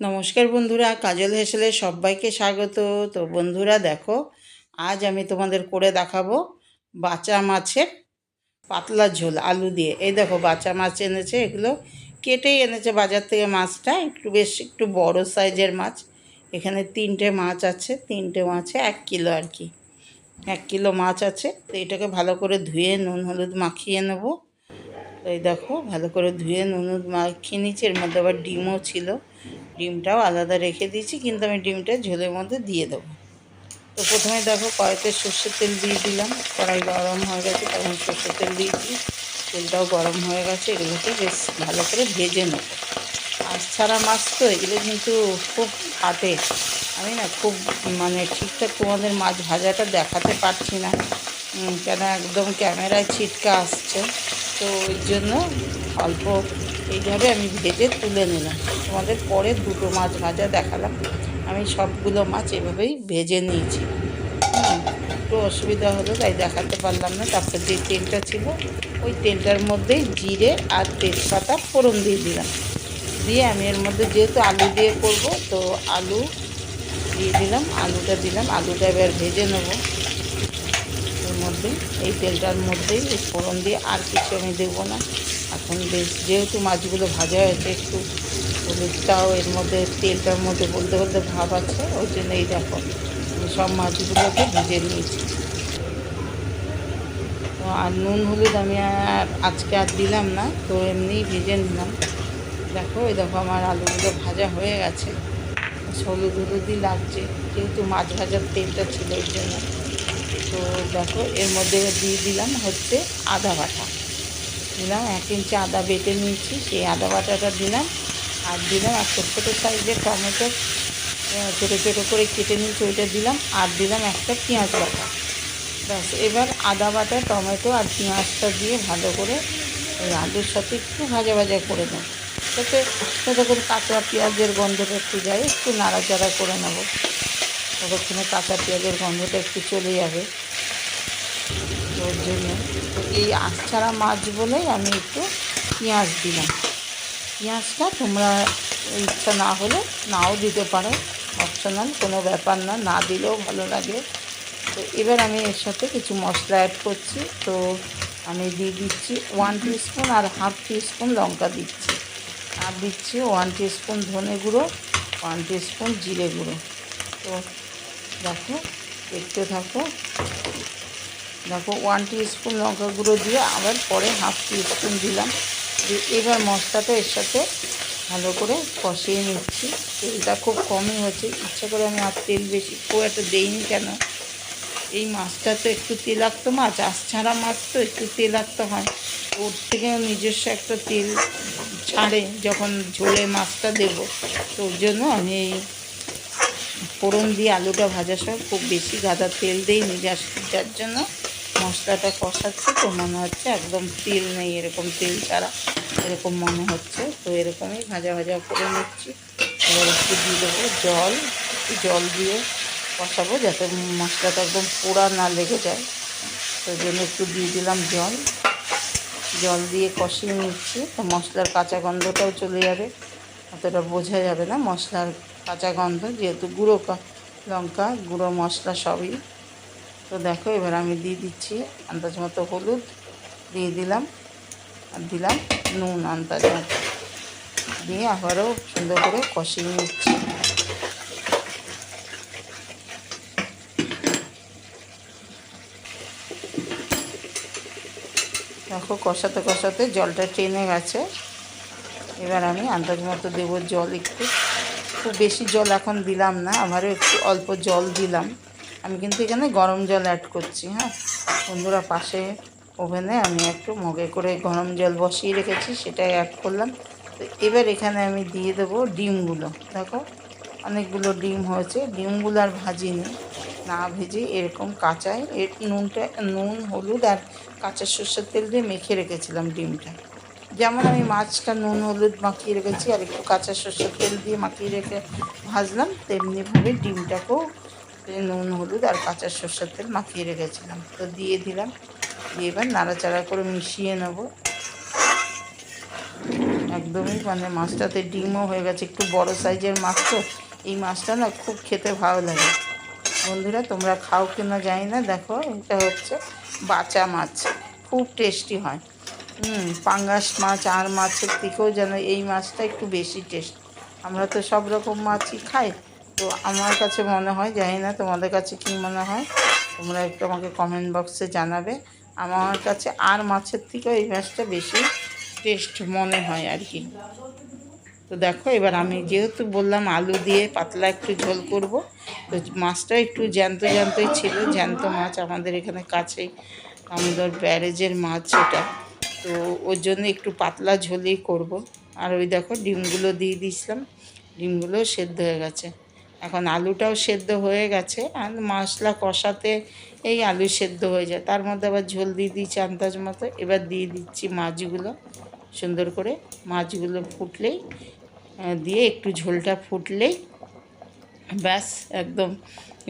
নমস্কার বন্ধুরা, কাজল হেসেলে সবাইকে স্বাগত। তো বন্ধুরা দেখো, আজ আমি তোমাদের করে দেখাবো বাচা মাছের পাতলা ঝোল, আলু দিয়ে। এই দেখো, বাচা মাছ এনেছে, এগুলো কেটেই এনেছে বাজার থেকে মাছটা, একটু বেশ, একটু বড় সাইজের মাছ। এখানে তিনটে মাছ আছে, তিনটে মাছে এক কিলো আর কি। এক কিলো মাছ আছে, তো এটাকে ভালো করে ধুয়ে নুন, হলুদ মাখিয়ে নেব। এই দেখো, ভালো করে ধুয়ে নুন, হলুদ মাখিয়ে নিচ্ছি এর মধ্যে আবার ডিমও ছিল। ডিমটাও আলাদা রেখে দিয়েছি, কিন্তু আমি ডিমটা ঝোলের মধ্যে দিয়ে দেবো। তো প্রথমে দেখো কড়াইতে সর্ষের তেল দিয়ে দিলাম। কড়াই গরম হয়ে গেছে, তখন সর্ষের তেল দিয়েছি তেলটাও গরম হয়ে গেছে, এগুলোকে বেশ ভালো করে ভেজে নেব। আর ছাড়া মাছ তো এগুলো কিন্তু খুব ফাটে। আমি না খুব মানে ঠিকঠাক তোমাদের মাছ ভাজাটা দেখাতে পারছি না। কেন একদম ক্যামেরায় ছিটকা আসছে। তো ওই জন্য অল্প এইভাবে আমি ভেজে তুলে নিলাম। তোমাদের পরে দুটো মাছ ভাজা দেখালাম। আমি সবগুলো মাছ এভাবেই ভেজে নিয়েছি। একটু অসুবিধা হলো, তাই দেখাতে পারলাম না। তারপর যে তেলটা ছিল, ওই তেলটার মধ্যেই জিরে আর তেজপাতা ফোড়ন দিয়ে দিলাম। দিয়ে আমি এর মধ্যে যেহেতু আলু দিয়ে করব, তো আলু দিয়ে দিলাম, আলুটা দিলাম। আলুটা এবার ভেজে নেব। এর মধ্যে, এই তেলটার মধ্যেই ফোড়ন দিয়ে আর কিছু আমি দেবো না। এখন বেশ, যেহেতু মাছগুলো ভাজা হয়েছে, একটু হলুদটাও এর মধ্যে, তেলটার মধ্যে বলতে বলতে ভাব আছে, ওই জন্য এই দেখো সব মাছগুলোকে ভেজে নিয়েছি। তো আর নুন, হলুদ আমি আর আজকে আর দিলাম না, তো এমনিই ভেজে নিলাম। দেখো ওই দেখো আমার আলুগুলো ভাজা হয়ে গেছে। হলুদ হলুদই লাগছে, যেহেতু মাছ ভাজার তেলটা ছিল ওই জন্য। তো দেখো, এর মধ্যে দিয়ে দিলাম হচ্ছে আদা বাটা। দিলাম, এক ইঞ্চি আদা বেটে নিয়েছি, সেই আদা বাটাটা দিলাম। আর দিলাম একটা ছোটো সাইজের টমেটো ছোটো ছোটো করে কেটে নিয়েছি, ওইটা দিলাম। আর দিলাম একটা পেঁয়াজ বাটা। ব্যাস, এবার আদা বাটা, টমেটো আর পেঁয়াজটা দিয়ে ভালো করে ওই আলুর সাথে একটু ভাজা ভাজা করে নেব। যাতে করে কাঁচা পেঁয়াজের গন্ধটা একটু যায়, একটু নাড়াচাড়া করে নেব। ততক্ষণে কাঁচা পেঁয়াজের গন্ধটা একটু চলে যাবে। ওর জন্য। তো এই আঁশ ছাড়া মাছ বলেই আমি একটু পেঁয়াজ দিলাম। পেঁয়াজটা তোমরা ইচ্ছা না হলে নাও দিতে পারো। অপশনাল কোনো ব্যাপার না না দিলেও ভালো লাগে। তো এবার আমি এর সাথে কিছু মশলা অ্যাড করছি। তো আমি দিয়ে দিচ্ছি ওয়ান স্পুন আর হাফ স্পুন লঙ্কা দিচ্ছি। আর দিচ্ছি ওয়ান স্পুন ধনে গুঁড়ো ওয়ান স্পুন জিরে গুঁড়ো। তো দেখো, দেখতে থাকো। দেখো ওয়ান স্পুন লঙ্কা গুঁড়ো দিয়ে আবার পরে হাফ স্পুন দিলাম। দিয়ে এবার মশলাটা এর সাথে ভালো করে কষিয়ে নিচ্ছি। তেলটা খুব কমই হচ্ছে ইচ্ছা করে আমি আর তেল বেশি খুব একটা দেইনি কেন? এই মাছটা তো একটু তেলাক্ত মাছ, আঁশ ছাড়া মাছ তো একটু তেলাক্ত হয়। ওর থেকে নিজস্ব একটা তেল ছাড়ে যখন ঝোলে মাছটা দেবো। তো ওর জন্য আমি এই ফোড়ন দিয়ে আলুটা ভাজার সময় খুব বেশি গাদা তেল যার যার জন্য মশলাটা কষাচ্ছে তো, মনে হচ্ছে একদম তেল নেই, এরকম তেল ছাড়া, এরকম মনে হচ্ছে। তো এরকমই ভাজা ভাজা করে নিচ্ছি। এবার একটু দিয়ে দেবো জল জল দিয়ে কষাবো যাতে মশলাটা একদম পোড়া না লেগে যায়। তো জন্য একটু দিয়ে দিলাম জল। জল দিয়ে কষিয়ে নিচ্ছি। তো মশলার কাঁচা গন্ধটাও চলে যাবে। অতটা বোঝা যাবে না মশলার কাঁচা গন্ধ, যেহেতু গুঁড়ো লঙ্কা, গুঁড়ো মশলা সবই। তো দেখো, এবার আমি দিয়ে দিচ্ছি আন্দাজ মতো হলুদ, দিয়ে দিলাম, আর দিলাম নুন আন্দাজ মতো। দিয়ে আবারও সুন্দর করে কষিয়ে নিচ্ছি। দেখো, কষাতে কষাতে জলটা টেনে গেছে। এবার আমি আন্দাজ মতো দেবো জল একটু। খুব বেশি জল এখন দিলাম না, আমারও একটু অল্প জল দিলাম। আমি কিন্তু এখানে গরম জল অ্যাড করছি হ্যাঁ? বন্ধুরা পাশে ওভেনে আমি একটু মগে করে গরম জল বসিয়ে রেখেছি, সেটাই অ্যাড করলাম। তো এবার এখানে আমি দিয়ে দেবো ডিমগুলো। দেখো, অনেকগুলো ডিম হয়েছে। ডিমগুলো আর ভাজিনি না ভেজে এরকম কাঁচায় এর নুনটা, নুন, হলুদ আর কাঁচা সর্ষের তেল দিয়ে মেখে রেখেছিলাম ডিমটা। যেমন আমি মাছটা নুন, হলুদ মাখিয়ে রেখেছি আর একটু কাঁচা সর্ষের তেল দিয়ে মাখিয়ে রেখে ভাজলাম, তেমনিভাবে ডিমটাকেও এই নুন, হলুদ আর কাঁচা সর্ষের তেল মাখিয়ে রেখেছিলাম। তো দিয়ে দিলাম। দিয়ে এবার নাড়াচাড়া করে মিশিয়ে নেব। একদমই মানে মাছটাতে ডিমও হয়ে গেছে। একটু বড় সাইজের মাছ তো। এই মাছটা না খুব খেতে ভালো লাগে। বন্ধুরা, তোমরা খাও কিনা জানি না। দেখো, এটা হচ্ছে বাচা মাছ। খুব টেস্টি হয়। হুম, পাঙ্গাস মাছ, আর মাছের থেকেও যেন এই মাছটা একটু বেশি টেস্ট। আমরা তো সব রকম মাছই খাই। তো আমার কাছে মনে হয়, জানি না তোমাদের কাছে কী মনে হয়, তোমরা একটু আমাকে কমেন্ট বক্সে জানাবে। আমার কাছে আর মাছের থেকেও এই মাছটা বেশি টেস্ট মনে হয় আর কি। তো দেখো, এবার আমি যেহেতু বললাম আলু দিয়ে পাতলা একটু ঝোল করব, তো মাছটা একটু জ্যান্ত জ্যান্তই ছিল। জ্যান্ত মাছ আমাদের এখানে কাছেই আমাদের ব্যারেজের মাছ এটা। তো ওর জন্য একটু পাতলা ঝোলই করব। আর ওই দেখো, ডিমগুলো দিয়ে দিয়েছিলাম। ডিমগুলো সেদ্ধ হয়ে গেছে। এখন আলুটাও সেদ্ধ হয়ে গেছে আর মশলা কষাতে এই আলু সেদ্ধ হয়ে যায়। তার মধ্যে আবার ঝোল দিয়ে দিচ্ছি আন্দাজ মতো। এবার দিয়ে দিচ্ছি মাছগুলো। সুন্দর করে মাছগুলো ফুটলেই দিয়ে একটু ঝোলটা ফুটলেই ব্যাস, একদম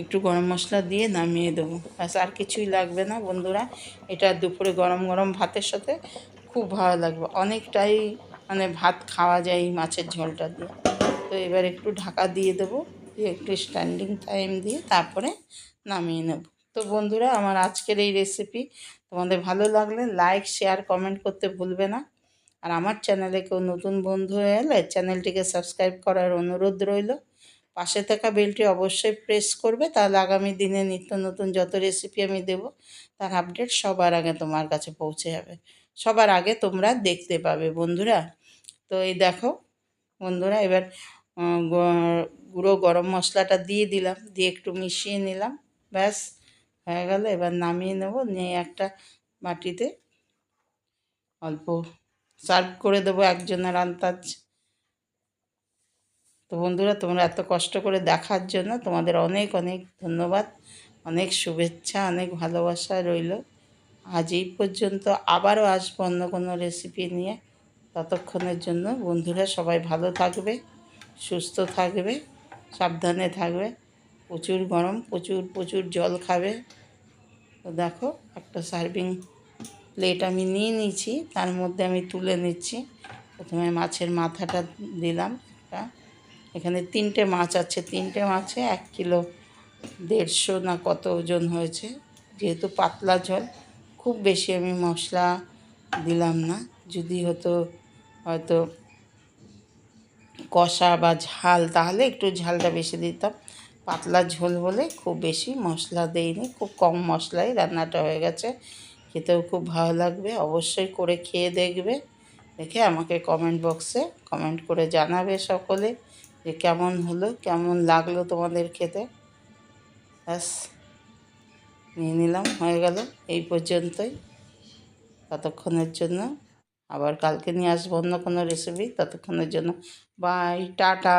একটু গরম মশলা দিয়ে নামিয়ে দেবো। ব্যাস, আর কিছুই লাগবে না বন্ধুরা। এটা দুপুরে গরম গরম ভাতের সাথে খুব ভালো লাগবে। অনেকটাই মানে ভাত খাওয়া যায় এই মাছের ঝোলটা দিয়ে। তো এবার একটু ঢাকা দিয়ে দেবো। দিয়ে একটু স্ট্যান্ডিং টাইম দিয়ে তারপরে নামিয়ে নেব। তো বন্ধুরা, আমার আজকের এই রেসিপি তোমাদের ভালো লাগলে লাইক শেয়ার কমেন্ট করতে ভুলবে না। আর আমার চ্যানেলে কেউ নতুন বন্ধু হয়ে এলে চ্যানেলটিকে সাবস্ক্রাইব করার অনুরোধ রইল। পাশে থাকা বেলটি অবশ্যই প্রেস করবে, তাহলে আগামী দিনে নিত্য নতুন যত রেসিপি আমি দেব, তার আপডেট সবার আগে তোমার কাছে পৌঁছে যাবে। সবার আগে তোমরা দেখতে পাবে বন্ধুরা। তো এই দেখো বন্ধুরা, এবার গুঁড়ো গরম মশলাটা দিয়ে দিলাম, দিয়ে একটু মিশিয়ে নিলাম, ব্যাস, হয়ে গেল। এবার নামিয়ে নেব, নিয়ে একটা বাটিতে অল্প সার্ভ করে দেবো একজনের আন্দাজ। তো বন্ধুরা, তোমরা এত কষ্ট করে দেখার জন্য তোমাদের অনেক অনেক ধন্যবাদ। অনেক শুভেচ্ছা, অনেক ভালোবাসা রইল। আজ এই পর্যন্ত আবারও আসব অন্য কোনো রেসিপি নিয়ে। ততক্ষণের জন্য বন্ধুরা সবাই ভালো থাকবে। সুস্থ থাকবে, সাবধানে থাকবে। প্রচুর গরম, প্রচুর প্রচুর জল খাবে। তো দেখো, একটা সার্ভিং প্লেট আমি নিয়ে নিয়েছি, তার মধ্যে আমি তুলে নিচ্ছি। প্রথমে মাছের মাথাটা দিলাম একটা। এখানে তিনটে মাছ আছে, তিনটে মাছে এক কিলো দেড়শো না কত ওজন হয়েছে। যেহেতু পাতলা ঝোল, খুব বেশি আমি মশলা দিলাম না। যদি হতো, হয়তো কষা বা ঝাল, তাহলে একটু ঝালটা বেশি দিতাম। পাতলা ঝোল বলে খুব বেশি মশলা দেইনি, খুব কম মশলায় রান্নাটা হয়ে গেছে। খেতেও খুব ভালো লাগবে, অবশ্যই করে খেয়ে দেখবে। দেখে আমাকে কমেন্ট বক্সে কমেন্ট করে জানাবে সকলে যে কেমন হলো, কেমন লাগল তোমাদের খেতে। ব্যাস, নিয়ে নিলাম, হয়ে গেল। এই পর্যন্তই। ততক্ষণের জন্য আবার কালকে নিয়ে আসব অন্য কোনো রেসিপি ততক্ষণের জন্য বাই টাটা